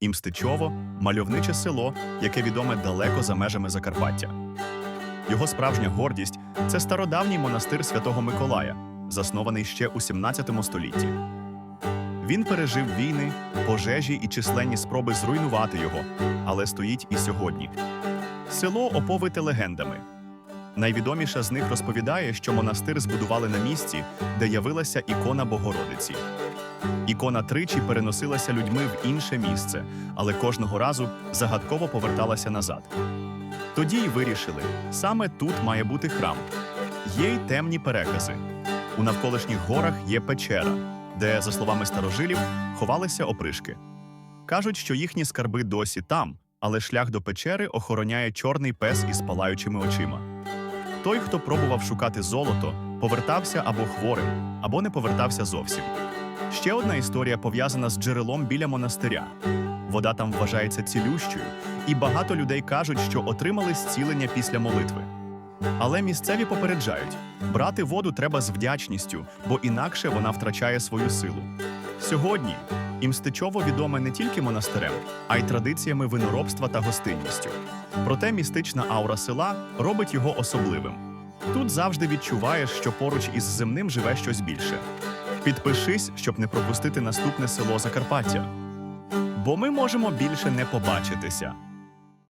Імстичово мальовниче село, яке відоме далеко за межами Закарпаття. Його справжня гордість це стародавній монастир Святого Миколая, заснований ще у 17 столітті. Він пережив війни, пожежі і численні спроби зруйнувати його, але стоїть і сьогодні. Село оповите легендами. Найвідоміша з них розповідає, що монастир збудували на місці, де явилася ікона Богородиці. Ікона тричі переносилася людьми в інше місце, але кожного разу загадково поверталася назад. Тоді й вирішили, саме тут має бути храм. Є й темні перекази. У навколишніх горах є печера, де, за словами старожилів, ховалися опришки. Кажуть, що їхні скарби досі там, але шлях до печери охороняє чорний пес із палаючими очима. Той, хто пробував шукати золото, повертався або хворим, або не повертався зовсім. Ще одна історія пов'язана з джерелом біля монастиря. Вода там вважається цілющою, і багато людей кажуть, що отримали зцілення після молитви. Але місцеві попереджають: брати воду треба з вдячністю, бо інакше вона втрачає свою силу. Сьогодні Імстичово відоме не тільки монастирем, а й традиціями виноробства та гостинністю. Проте містична аура села робить його особливим. Тут завжди відчуваєш, що поруч із земним живе щось більше. Підпишись, щоб не пропустити наступне село Закарпаття. Бо ми можемо більше не побачитися.